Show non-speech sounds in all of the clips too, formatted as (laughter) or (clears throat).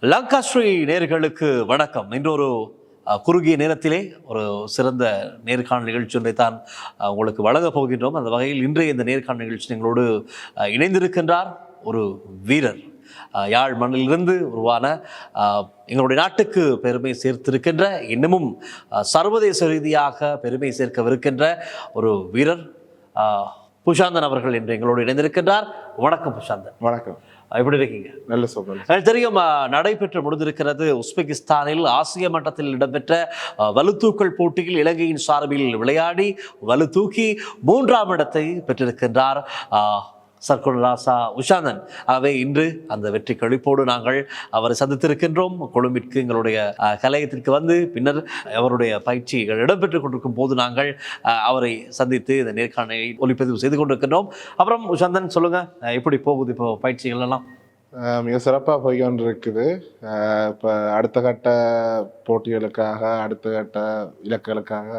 லங்காஸ்ரீ நேர்களுக்கு வணக்கம். இன்றொரு குறுகிய நேரத்திலே ஒரு சிறந்த நேர்காணல் நிகழ்ச்சி ஒன்றை தான் உங்களுக்கு வழங்கப் போகின்றோம். அந்த வகையில் இன்றைய இந்த நேர்காணல் நிகழ்ச்சி எங்களோடு இணைந்திருக்கின்றார் ஒரு வீரர். யாழ் மண்ணிலிருந்து உருவான எங்களுடைய நாட்டுக்கு பெருமை சேர்த்திருக்கின்ற இன்னமும் சர்வதேச ரீதியாக பெருமை சேர்க்கவிருக்கின்ற ஒரு வீரர் புஷாந்தன் அவர்கள் என்று எங்களோடு இணைந்திருக்கின்றார். வணக்கம் புஷாந்தன். வணக்கம். எப்படி இருக்கீங்க? நல்ல சோகம். தெரியும் நடைபெற்று முடிந்திருக்கிறது உஸ்பெகிஸ்தானில் ஆசிய மட்டத்தில் இடம்பெற்ற அஹ், வலுத்தூக்கல் போட்டியில் இலங்கையின் சார்பில் விளையாடி வலுதூக்கி மூன்றாம் இடத்தை பெற்றிருக்கின்றார். அஹ், ராசா உஷாந்தன். ஆகவே இன்று அந்த வெற்றி கழிப்போடு நாங்கள் அவரை சந்தித்திருக்கின்றோம். கொழும்பிற்கு எங்களுடைய கலையத்திற்கு வந்து பின்னர் அவருடைய பயிற்சிகள் இடம்பெற்றுக் கொண்டிருக்கும் போது நாங்கள் அவரை சந்தித்து இந்த நேர்காணலை ஒளிப்பதிவு செய்து கொண்டிருக்கின்றோம். அப்புறம் உஷாந்தன் சொல்லுங்க எப்படி போகுது இப்போ பயிற்சிகள் எல்லாம்? மிக சிறப்பாக போய்கொண்டு இருக்குது இப்போ அடுத்த கட்ட போட்டிகளுக்காக அடுத்த கட்ட இலக்குகளுக்காக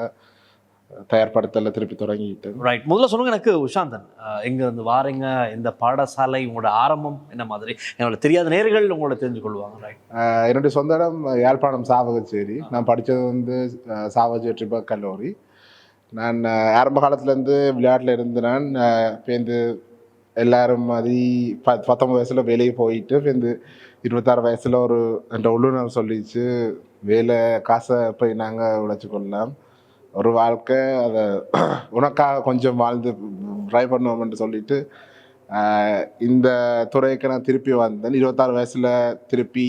தயார்படுத்தல திருப்பி தொடங்கிட்டு. ரைட் முதல்ல சொல்லுங்க எனக்கு உஷாந்தன். எங்க இருந்து வாரீங்க? இந்த பாடசாலை உங்களோட ஆரம்பம் என்ன மாதிரி? என்னோட தெரியாத நேர்கள் உங்களோட தெரிஞ்சு கொள்வாங்க ரைட் என்னுடைய சொந்த இடம் யாழ்ப்பாணம் சாவகச்சேரி. நான் படித்தது வந்து சாவகச்சேரி கல்லூரி. நான் ஆரம்ப காலத்துலேருந்து விளையாட்டில் இருந்து நான் பேருந்து எல்லாரும் மாதிரி ப பத்தொம்பது வயசில் வேலைக்கு போயிட்டு பேருந்து இருபத்தாறு வயசில் ஒரு என்ற உள்ளுணர்வு சொல்லிச்சு. வேலை காசை போய் நாங்கள் உழைச்சி கொள்ளலாம் ஒரு வாழ்க்கை அதை உனக்காக கொஞ்சம் வாழ்ந்து ட்ரை பண்ணுவோம்னு சொல்லிட்டு இந்த துறைக்கு நான் திருப்பி வந்தேன். இருபத்தாறு வயசில் திருப்பி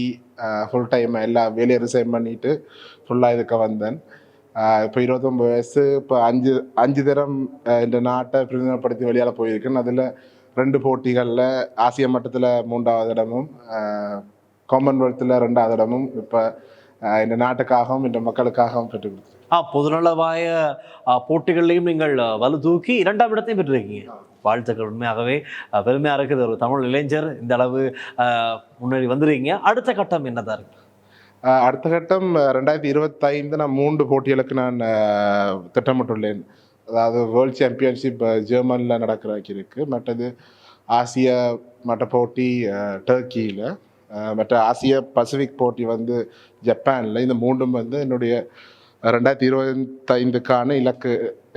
ஃபுல் டைம் எல்லா வேலையை ரிசைன் பண்ணிட்டு ஃபுல்லாக இதுக்கு வந்தேன். இப்போ இருபத்தொம்பது வயசு இப்போ அஞ்சு அஞ்சு தரம் இந்த நாட்டை பிரதிநிதிப்படுத்தி வெளியால் போயிருக்கேன். அதில் ரெண்டு போட்டிகளில் ஆசிய மட்டத்தில் மூன்றாவது இடமும் காமன்வெல்த்தில் ரெண்டாவது இடமும் இப்போ இந்த நாட்டுக்காகவும் இந்த மக்களுக்காகவும் பெற்றுக் கொடுத்துருக்கேன் ஆ பொதுநலவாய போட்டிகள்லையும் நீங்கள் வலு தூக்கி இரண்டாம் இடத்தையும் பெற்றிருக்கீங்க. வாழ்த்துக்கள் உண்மையாகவே. பெருமையாக இருக்குது ஒரு தமிழ் இளைஞர். இந்த அளவு முன்னேறி வந்துருக்கீங்க. அடுத்த கட்டம் என்னதான் இருக்கு? அடுத்த கட்டம் ரெண்டாயிரத்தி இருபத்தைந்து நான் மூன்று போட்டிகளுக்கு நான் திட்டமிட்டுள்ளேன். அதாவது வேர்ல்ட் சாம்பியன்ஷிப் ஜெர்மனில் நடக்கிறாக்கி இருக்கு மற்றது ஆசிய மற்ற போட்டி டர்க்கியில் மற்ற ஆசிய பசிபிக் போட்டி வந்து ஜப்பானில். இந்த மூன்றும் வந்து என்னுடைய ரெண்டாயிரத்தி இருபத்தைந்துக்கான இலக்கு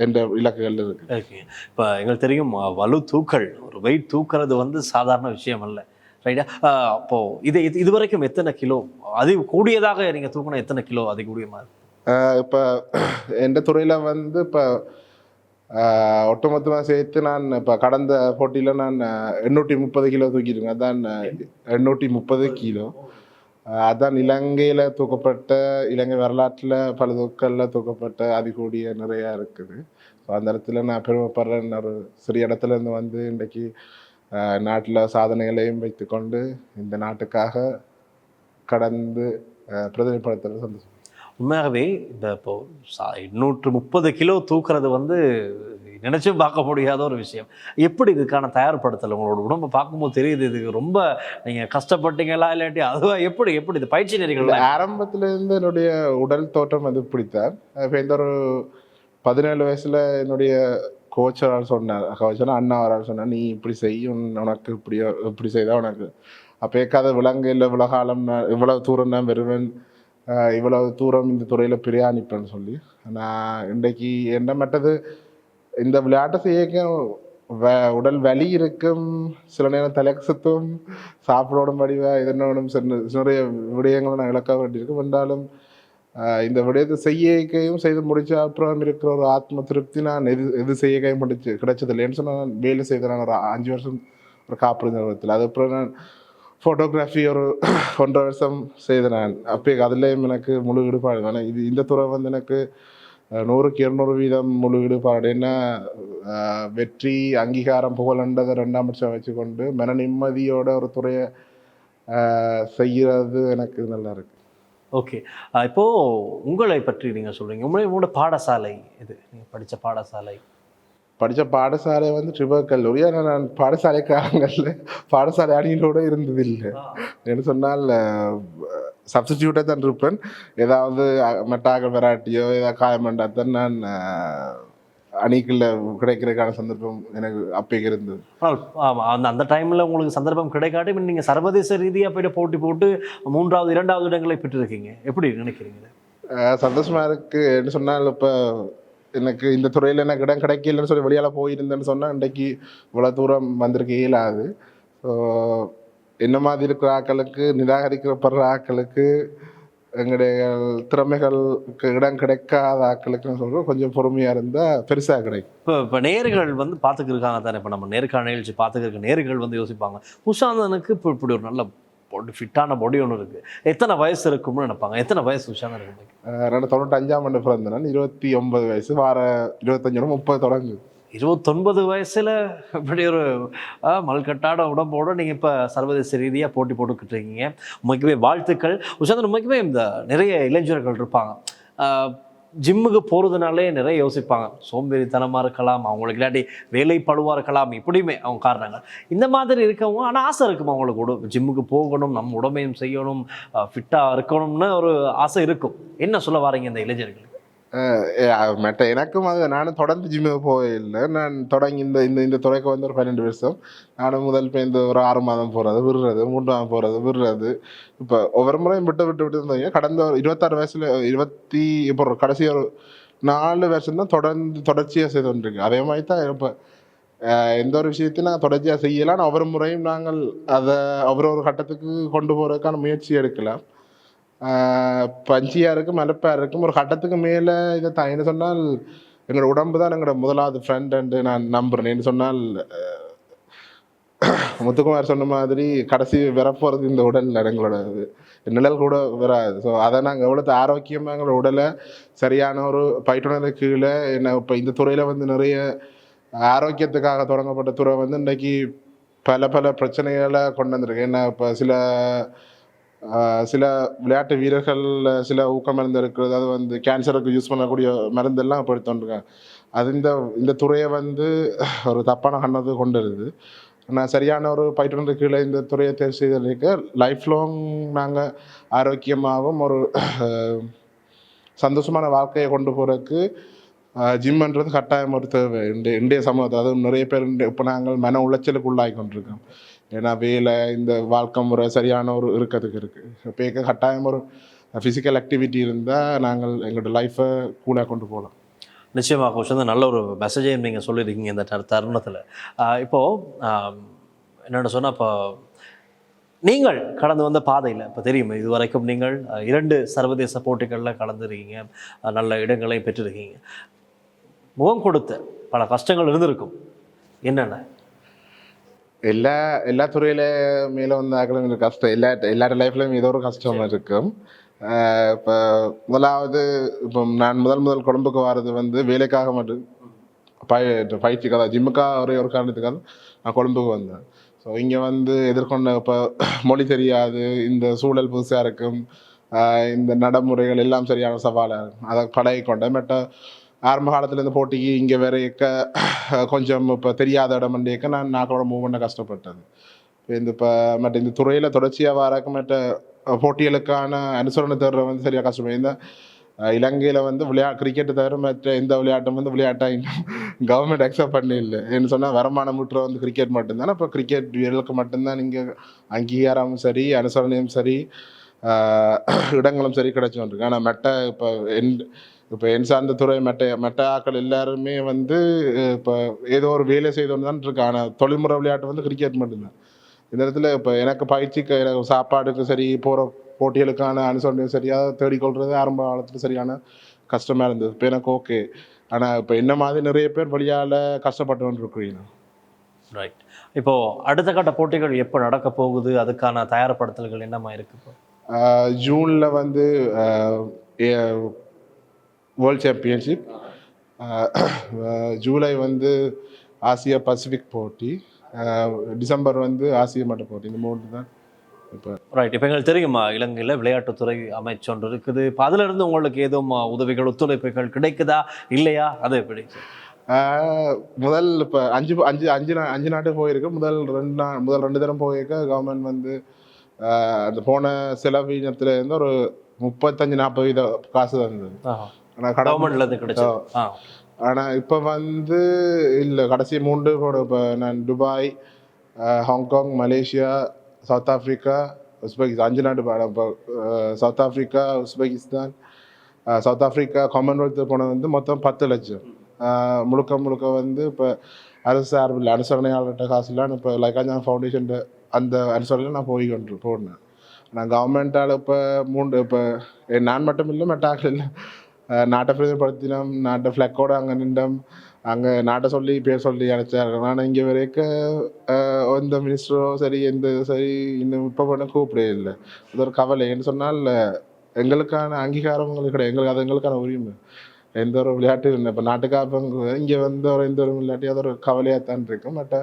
என்ற இலக்குகள் இருக்கு. இப்போ எங்களுக்கு தெரியும் வலு தூக்கல் ஒரு வெயிட் தூக்குறது வந்து சாதாரண விஷயம் அல்ல. ரைட்டா அப்போ இது இது இதுவரைக்கும் எத்தனை கிலோ அதிக கூடியதாக நீங்க தூக்கணும் எத்தனை கிலோ அதிக கூடியமா இருக்கு இப்போ எந்த துறையில் வந்து இப்போ ஒட்டுமொத்தமாக சேர்த்து நான் இப்போ கடந்த போட்டியில் நான் எண்ணூற்றி முப்பது கிலோ தூக்கியிருக்கேன். அதான் எண்ணூற்றி முப்பது கிலோ. அதான் இலங்கையில் தூக்கப்பட்ட இலங்கை வரலாற்றில் பல தூக்கல்ல தூக்கப்பட்ட அதிகூடிய நிறையா இருக்குது. ஸோ அந்த இடத்துல நான் பெருமைப்படுறேன். ஒரு சிறிய இடத்துல இருந்து வந்து இன்றைக்கு நாட்டில் சாதனைகளையும் வைத்துக்கொண்டு இந்த நாட்டுக்காக கடந்து பிரதிநிதிப்படுத்துறது சந்தோஷம். உண்மையாகவே இந்த இப்போ சா- எண்ணூற்று முப்பது கிலோ தூக்குறது வந்து நினைச்சும் பார்க்க முடியாத ஒரு விஷயம். எப்படி இதுக்கான தயார்படுத்தல்? உங்களோட உடம்பை பார்க்கும்போது தெரியுது இதுக்கு ரொம்ப நீங்க கஷ்டப்பட்டீங்களா இல்லாட்டி அதுவா எப்படி எப்படி இது பயிற்சி நெறிகள் ஆரம்பத்துல இருந்து என்னுடைய உடல் தோற்றம் வந்து பிடித்தார் இப்போ இந்த ஒரு பதினேழு வயசுல என்னுடைய கோச் ஒரு ஆள் சொன்னார் கோச்சனா அண்ணா ஒரு ஆள் சொன்னார் நீ இப்படி செய் உன் உனக்கு இப்படி இப்படி செய்தா உனக்கு. அப்போ ஏக்காத விலங்கு இல்லை இவ்வளோ காலம் நான் இவ்வளவு தூரம் நான் வருவேன் இவ்வளவு தூரம் இந்த துறையில் பிரயாணிப்பேன்னு சொல்லி நான் இன்றைக்கு என்ன மட்டது இந்த விளையாட்டை செய்ய உடல் வலி இருக்கும் சில நேரம் தலைக்கு சுத்தும் சாப்பிடோடும் வடிவா இதனோடும் நிறைய விடயங்களை நான் இழக்க வேண்டியிருக்கும் என்றாலும் இந்த விடயத்தை செய்யக்கையும் செய்து முடிச்ச அப்புறம் இருக்கிற ஒரு ஆத்ம திருப்தி நான் எது எது செய்யக்கையும் முடிச்சு கிடைச்சது இல்லைன்னு சொன்னால் வேலை செய்த நான் ஒரு அஞ்சு வருஷம் ஒரு காப்பீடு நிறுவனத்தில் அதுக்கப்புறம் நான் ஃபோட்டோகிராஃபி ஒரு ஒன்றரை வருஷம் செய்த நான். அப்போ அதுலேயும் எனக்கு முழு ஈடுபாடு. வேணும் இது இந்த துறை வந்து எனக்கு நூறுக்கு இருநூறு வீதம் முழு ஈடுபாடு என்ன அஹ், வெற்றி அங்கீகாரம் புகழன்றதை ரெண்டாம் பட்சம் வச்சுக்கொண்டு மன நிம்மதியோட ஒரு துறையை அஹ், செய்யறது எனக்கு நல்லா இருக்கு ஓகே இப்போ உங்களை பற்றி நீங்க சொல்றீங்க. உங்களை உங்களோட பாடசாலை இது நீங்க படித்த பாடசாலை படித்த பாடசாலை வந்து ட்ரிபர் கல்லூரி ஆனால் நான் பாடசாலை காலங்களில் பாடசாலை அணியிலோட இருந்தது இல்லை என்ன சொன்னால் சப்ஸ்டியூட்டாக தான் இருப்பேன். ஏதாவது மெட்டாக வெராட்டியோ ஏதாவது காயமண்டா தான் நான் அணிக்குள்ள கிடைக்கிறதுக்கான சந்தர்ப்பம் எனக்கு அப்போக்கு இருந்தது. அந்த அந்த டைமில் உங்களுக்கு சந்தர்ப்பம் கிடைக்காட்டி நீங்கள் சர்வதேச ரீதியாக போயிட்டு போட்டி போட்டு மூன்றாவது இரண்டாவது இடங்களை பெற்றிருக்கீங்க. எப்படி நினைக்கிறீங்க அஹ், சந்தோஷமா இருக்கு. என்ன சொன்னால் இப்போ எனக்கு இந்த துறையில் எனக்கு இடம் கிடைக்கலன்னு சொல்லி வெளியால் போயிருந்தேன்னு சொன்னால் இன்றைக்கு இவ்வளோ தூரம் வந்திருக்க இயலாது ஸோ என்ன மாதிரி இருக்கிற ஆட்களுக்கு நிராகரிக்கப்படுற ஆட்களுக்கு எங்களுடைய திறமைகளுக்கு இடம் கிடைக்காத ஆட்களுக்குன்னு சொல்கிறோம் கொஞ்சம் பொறுமையாக இருந்தால் பெருசாக கிடைக்கும். இப்போ இப்போ நேர்கள் வந்து பார்த்துக்கு இருக்காங்க தானே. இப்போ நம்ம நேர்காண நிகழ்ச்சி பார்த்துக்க இருக்க நேர்கள் வந்து யோசிப்பாங்க. உஷாந்தனுக்கு இப்போ இப்படி ஒரு நல்ல பொடி ஃபிட்டான பொடி ஒன்று இருக்குது எத்தனை வயசு இருக்கும்னு நினைப்பாங்க? எத்தனை வயசு உஷாந்தன் இருக்கு? அஹ், நான் தொண்ணூத்தஞ்சாம் ஆண்டு பிறந்தேன் நான் இருபத்தி ஒன்பது வயசு வார இருபத்தஞ்சு முப்பது தொடங்குது. இருபத்தொன்பது வயசில் இப்படி ஒரு மல்கட்டாட உடம்போட நீங்கள் இப்போ சர்வதேச ரீதியாக போட்டி போட்டுக்கிட்டு இருக்கீங்க. உண்மைக்குமே வாழ்த்துக்கள். உஷாந்தன் உண்மைக்குமே இந்த நிறைய இளைஞர்கள் இருப்பாங்க. ஜிம்முக்கு போகிறதுனாலே நிறைய யோசிப்பாங்க. சோம்பேறித்தனமாக இருக்கலாம் அவங்களுக்கு இல்லாட்டி வேலை இருக்கலாம் இப்படியுமே அவங்க காரணங்கள். இந்த மாதிரி இருக்கவங்க ஆனால் ஆசை இருக்கும் அவங்களுக்கு உட ஜிம்முக்கு போகணும் நம்ம உடம்பையும் செய்யணும் ஃபிட்டாக இருக்கணும்னு ஒரு ஆசை இருக்கும். என்ன சொல்ல வரீங்க இந்த இளைஞர்களுக்கு மெட்ட எனக்கும் அது நானும் தொடர்ந்து ஜிம்முக்கு போயில்லை நான் தொடங்கி இந்த இந்த இந்த துறைக்கு வந்து ஒரு பன்னெண்டு வருஷம் நானும் முதல் இந்த ஒரு ஆறு மாதம் போகிறது விடுறது மூன்று மாதம் போகிறது விடுறது இப்போ ஒவ்வொரு முறையும் விட்டு விட்டு விட்டு இருந்தீங்க கடந்த ஒரு இருபத்தாறு வயசில் இருபத்தி இப்போ கடைசி ஒரு நாலு வருஷம் தான் தொடர்ந்து தொடர்ச்சியாக செய்து கொண்டிருக்கு அதே மாதிரி தான் இப்போ எந்த ஒரு விஷயத்தையும் நாங்கள் தொடர்ச்சியாக செய்யலாம் ஆனால் ஒவ்வொரு முறையும் நாங்கள் அதை ஒவ்வொரு ஒரு கட்டத்துக்கு கொண்டு போகிறதுக்கான முயற்சி எடுக்கலாம் பஞ்சியாக இருக்கும் மலப்பாக இருக்கும் ஒரு கட்டத்துக்கு மேலே இதை தான். என்ன சொன்னால் எங்களோட உடம்பு தான் எங்களோட முதலாவது ஃப்ரெண்ட் அண்டு நான் நம்புறேன். என்ன சொன்னால் முத்துக்குமார் சொன்ன மாதிரி கடைசி வரப்போகிறது இந்த உடல் எங்களோட நிழல் கூட வராது. ஸோ அதை நாங்கள் எவ்வளோ ஆரோக்கியமாக எங்களோட உடலை சரியான ஒரு பயிற்றுனர் கீழே என்ன இப்போ இந்த துறையில் வந்து நிறைய ஆரோக்கியத்துக்காக தொடங்கப்பட்ட துறை வந்து இன்றைக்கி பல பல பிரச்சனைகளை கொண்டு வந்திருக்கு. ஏன்னா இப்போ சில சில விளையாட்டு வீரர்கள் சில ஊக்க மருந்து இருக்கிறது அது வந்து கேன்சருக்கு யூஸ் பண்ணக்கூடிய மருந்தெல்லாம் இப்போ எடுத்துருக்காங்க அது இந்த இந்த துறையை வந்து ஒரு தப்பான கண்ணது கொண்டு வருது. ஆனால் சரியான ஒரு பயிற்றுனர் கீழே இந்த துறையை தேர்வு செய்ததுக்கு லைஃப் லாங் நாங்கள் ஆரோக்கியமாகவும் ஒரு சந்தோஷமான வாழ்க்கையை கொண்டு போகிறதுக்கு ஜிம்ன்றது கட்டாயம் ஒரு தேவை. இன்றைய இன்றைய சமூகத்தில் அதுவும் நிறைய பேர் இப்போ நாங்கள் மன உளைச்சலுக்கு உள்ளாகி கொண்டிருக்கோம். ஏன்னா வேலை இந்த வாழ்க்கை முறை சரியான ஒரு இருக்கிறதுக்கு இருக்குது இப்போ கட்டாயம் ஒரு ஃபிசிக்கல் ஆக்டிவிட்டி இருந்தால் நாங்கள் எங்களோட லைஃப்பை கூட கொண்டு போகலாம். நிச்சயமாக கோஷ் வந்து நல்ல ஒரு மெசேஜையும் நீங்கள் சொல்லியிருக்கீங்க இந்த தருணத்தில். இப்போது என்னென்னு சொன்னால் இப்போ நீங்கள் கடந்து வந்த பாதையில் இப்போ தெரியும் இது வரைக்கும் நீங்கள் இரண்டு சர்வதேச போட்டிகளில் கலந்துருக்கீங்க. நல்ல இடங்களை பெற்றிருக்கீங்க. முகம் கொடுத்த பல கஷ்டங்கள் இருந்திருக்கும். என்னென்ன? எல்லா எல்லா துறையில மேலே வந்த ஆக்களும் கஷ்டம் எல்லா எல்லாரோட லைஃப்லையும் ஏதோ ஒரு கஷ்டம் இருக்கும். இப்போ முதலாவது இப்போ நான் முதல் முதல் கொழும்புக்கு வர்றது வந்து வேலைக்காக மட்டும் பய பயிற்சிக்காக ஜிம்முக்காக ஒரே ஒரு காரணத்துக்காக நான் கொழும்புக்கு வந்தேன். ஸோ இங்கே வந்து எதிர்கொண்ட இப்போ (clears throat) மொழி தெரியாது இந்த சூழல் புதுசாக இருக்கும் இந்த நடைமுறைகள் எல்லாம் சரியான சவாலாக இருக்கும். அதை பழகி கொண்டேன் பட் ஆரம்ப காலத்துலேருந்து இந்த போட்டிக்கு இங்கே வேற இருக்க கொஞ்சம் இப்போ தெரியாத இடம் இருக்க நான் நாக்களோட மூவ் பண்ண கஷ்டப்பட்டது. இப்போ இந்த இப்போ மற்ற இந்த துறையில் தொடர்ச்சியாக வரக்கு மற்ற போட்டிகளுக்கான அனுசரணை தேடுற வந்து சரியாக கஷ்டப்படும் இந்த இலங்கையில் வந்து விளையா கிரிக்கெட்டு தவிர மற்ற எந்த விளையாட்டும் வந்து விளையாட்டாக இன்னும் கவர்மெண்ட் (laughs) அக்செப்ட் பண்ணி இல்லை. என்ன சொன்னால் வருமானம் முற்ற வந்து கிரிக்கெட் மட்டும்தானே. இப்போ கிரிக்கெட் வீரர்களுக்கு மட்டும்தான் நீங்கள் அங்கீகாரமும் சரி அனுசரணையும் சரி இடங்களும் சரி கிடைச்சோன்றிருக்கு ஆனால் மெட்டை இப்போ என் இப்போ என் சார்ந்த துறை மெட்டை மெட்டை ஆக்கள் எல்லாருமே வந்து இப்போ ஏதோ ஒரு வேலை செய்தோன்னு தான் இருக்கு. ஆனால் தொழில்முறை விளையாட்டு வந்து கிரிக்கெட் மட்டும்தான். இந்த இடத்துல இப்போ எனக்கு பயிற்சிக்கு எனக்கு சாப்பாடுக்கு சரி போகிற போட்டிகளுக்கான அனுசரணை சரியாக தேடிக்கொள்றது ஆரம்ப காலத்தில் சரியான கஷ்டமாக இருந்தது. இப்போ எனக்கு ஓகே ஆனால் இப்போ என்ன மாதிரி நிறைய பேர் வழியால் கஷ்டப்பட்டு இருக்கிறீங்க ரைட் இப்போது அடுத்த கட்ட போட்டிகள் எப்போ நடக்க போகுது? அதுக்கான தயார்படுத்தல்கள் என்னமா இருக்கு ஜூனில் வந்து வேர்ல்ட் சாம்பியன்ஷிப் ஜூலை வந்து ஆசியா பசிபிக் போட்டி. டிசம்பர் வந்து ஆசிய மட்ட போட்டி. இந்த மூணு தான் இப்போ. ரைட் இப்போ எங்களுக்கு தெரியுமா? இலங்கையில் விளையாட்டுத்துறை அமைச்சு ஒன்று இருக்குது. இப்போ அதுல இருந்து உங்களுக்கு ஏதும் உதவிகள் ஒத்துழைப்புகள் கிடைக்குதா? இல்லையா? அது எப்படி? ஆஹ் முதல் இப்போ அஞ்சு அஞ்சு அஞ்சு நா- அஞ்சு நாட்டு போயிருக்கு. முதல் ரெண்டு நா முதல் ரெண்டு தரம் போயிருக்க. கவர்மெண்ட் வந்து அந்த போன செலவீனத்துல இருந்து ஒரு முப்பத்தஞ்சு நாற்பது வீத காசு தந்தது ஆனால் கடன் கவர்மெண்ட்ல இருந்து கிடைச்சது. ஆனால் இப்போ வந்து இல்லை கடைசி மூன்று போட இப்போ நான் Dubai Hong Kong Malaysia South Africa Uzbekistan அஞ்சு நாடு பாடம் இப்போ South Africa Uzbekistan South Africa Commonwealth போனது வந்து மொத்தம் பத்து லட்சம். முழுக்க முழுக்க வந்து இப்போ அரசு சார்பில் அனுசரணையாளர்கிட்ட காசுலாம் இப்போ லைக்காஞ்சா ஃபவுண்டேஷன் அந்த அனுசரணையில் நான் போய் கொண்டு போனேன். நான் கவர்மெண்ட்டால் இப்போ மூன்று இப்போ நான் மட்டும் இல்லை மெட்டாக்கள் இல்லை நாட்டை பிரதிபடுத்தினோம் நாட்டை ஃப்ளக்கோட அங்கே நின்றோம். அங்கே நாட்டை சொல்லி பேர் சொல்லி அழைச்சாங்க ஆனால் இங்கே வரைக்கும் எந்த மினிஸ்டரோ சரி எந்த சரி இன்னும் இப்போ பண்ண கூப்பிடவே இல்லை. அது ஒரு கவலை. ஏன்னு சொன்னால் எங்களுக்கான அங்கீகாரம் எங்களுக்கு கிடையாது. எங்களுக்கு அது எங்களுக்கான உரிமை. எந்த ஒரு விளையாட்டு இல்லை. இப்போ நாட்டுக்காக இங்கே வந்து ஒரு எந்த ஒரு விளையாட்டு அது ஒரு கவலையாக தான் இருக்கும். பட்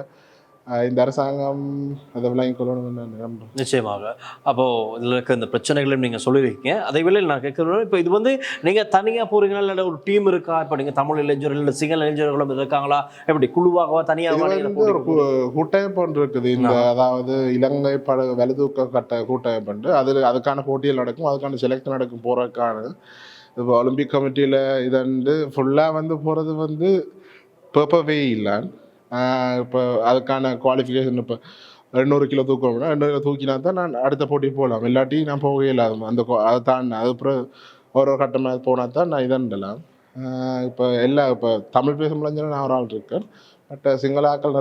இந்த அரசாங்கம் அதை விளங்கி கொள்ளணும்னு நான் நம்புறேன் நிச்சயமாக. அப்போ இதுல இருக்க இந்த பிரச்சனைகளையும் நீங்க சொல்லியிருக்கீங்க. அதை வேளையில் நான் கேட்கிறேன் இப்போ இது வந்து நீங்க தனியா போறீங்களா? இல்லை ஒரு டீம் இருக்கா? இப்போ நீங்க தமிழ் இளைஞர்கள் இல்லை சிங்கள இளைஞர்களும் இருக்காங்களா? எப்படி குழுவாகவா தனியாக ஒரு கூட்டமைப்பு ஒன்று இருக்குது இந்த அதாவது இலங்கை பட வலுதூக்க கட்ட கூட்டமைப்பு உண்டு அதில் அதுக்கான போட்டிகள் நடக்கும் அதுக்கான செலக்ட் நடக்கும் போகிறதுக்கான இப்போ ஒலிம்பிக் கமிட்டியில் இது வந்து ஃபுல்லாக வந்து போகிறது வந்து பேப்பவே இல்லை. இப்போ அதுக்கான குவாலிஃபிகேஷன் இப்போ ரெண்டூறு கிலோ தூக்கம்னா ரெண்டு கிலோ தூக்கினா தான் நான் அடுத்த போட்டி போகலாம் இல்லாட்டி நான் போகவே இல்லாத அந்த அதை தான் அதுக்கப்புறம் ஒரு ஒரு கட்டமாக போனால் தான் நான் இதண்டலாம் இப்போ எல்லா இப்போ தமிழ் பேசும் முடிஞ்சாலும் நான் ஒரு ஆள் இருக்கேன். பட் சிங்கள ஆக்கள் நிறைய